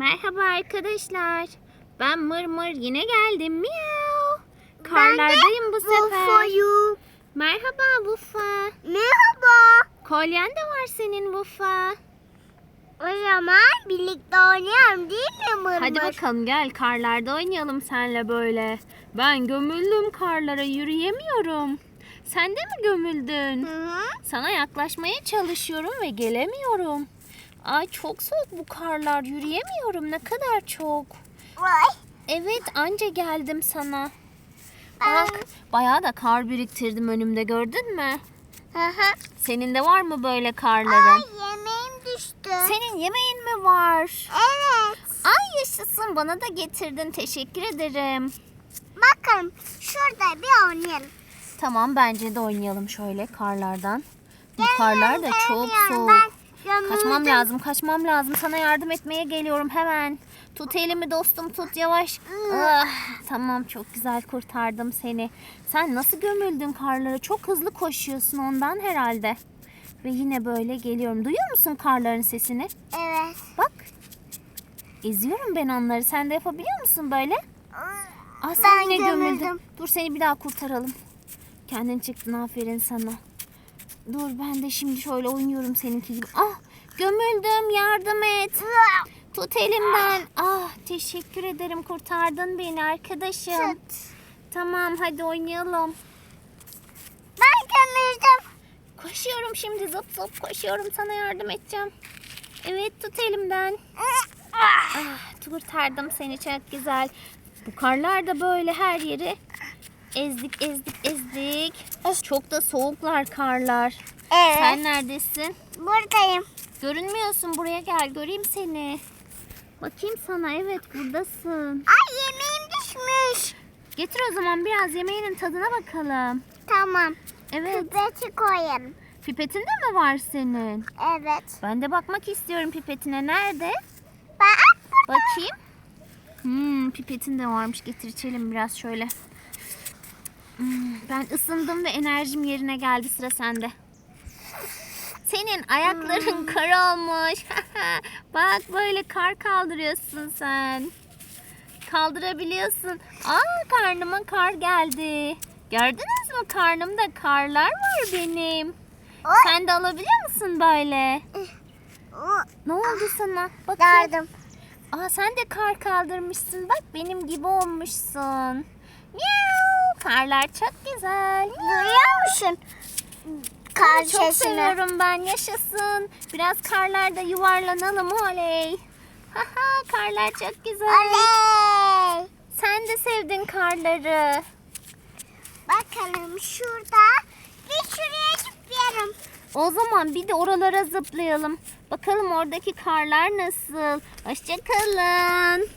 Merhaba arkadaşlar. Ben Mır Mır yine geldim. Miau. Karlardayım bu sefer. Wufa'yım. Merhaba Bufa. Merhaba. Kolyen de var senin Bufa. O zaman birlikte oynayalım değil mi Mırmır? Hadi bakalım gel karlarda oynayalım senle böyle. Ben gömüldüm karlara yürüyemiyorum. Sen de mi gömüldün? Hı hı. Sana yaklaşmaya çalışıyorum ve gelemiyorum. Ay çok soğuk bu karlar yürüyemiyorum ne kadar çok. Vay. Evet anca geldim sana. Bak bayağı da kar biriktirdim önümde gördün mü? Hı hı. Senin de var mı böyle Ay karların? yemeğim düştü. Senin yemeğin mi var? Evet. Ay yaşasın bana da getirdin teşekkür ederim. Bakın şurada bir oynayalım. Tamam bence de oynayalım şöyle karlardan. Bu karlar da çok soğuk. Ben Kaçmam lazım, kaçmam lazım. Sana yardım etmeye geliyorum hemen. Tut elimi dostum, tut yavaş. Ah, tamam, çok güzel kurtardım seni. Sen nasıl gömüldün karlara? Çok hızlı koşuyorsun ondan herhalde. Ve yine böyle geliyorum. Duyuyor musun karların sesini? Evet. Bak. Eziyorum ben onları. Sen de yapabiliyor musun böyle? Ah sen Ben yine gömüldün. gömüldüm. Dur seni bir daha kurtaralım. Kendin çıktın aferin sana. Dur ben de şimdi şöyle oynuyorum seninki gibi. Ah gömüldüm yardım et. Tut elimden. Ah teşekkür ederim kurtardın beni arkadaşım. Tut. Tamam hadi oynayalım. Ben gömüldüm. Koşuyorum şimdi zıp zıp koşuyorum sana yardım edeceğim. Evet tut elimden. Ah. Kurtardım seni çok güzel. Bu karlar da böyle her yeri ezdik ezdik ezdik. Çok da soğuklar karlar. Evet. Sen neredesin? Buradayım. Görünmüyorsun buraya gel göreyim seni. Bakayım sana evet buradasın. Ay yemeğim düşmüş. Getir o zaman biraz yemeğinin tadına bakalım. Tamam. Evet. Pipeti koyalım. Pipetin de mi var senin? Evet. Ben de bakmak istiyorum pipetine. Nerede? Bak. Bakayım. Hmm, pipetin de varmış. Getir içelim biraz şöyle. Hmm, ben ısındım ve enerjim yerine geldi sıra sende. Senin ayakların kar olmuş. Bak böyle kar kaldırıyorsun sen. Kaldırabiliyorsun. Aa karnıma kar geldi. Gördünüz mü karnımda karlar var benim. Sen de alabiliyor musun böyle? Ne oldu sana? Bakın. Yardım. Aa sen de kar kaldırmışsın. Bak benim gibi olmuşsun. Miau. Karlar çok güzel. Duyuyor musun? Kar Çok sesini. seviyorum ben. Yaşasın. Biraz karlarda yuvarlanalım. Oley. Haha karlar çok güzel. Oley. Sen de sevdin karları. Bakalım şurada bir şuraya zıplayalım. O zaman bir de oralara zıplayalım. Bakalım oradaki karlar nasıl. Hoşçakalın.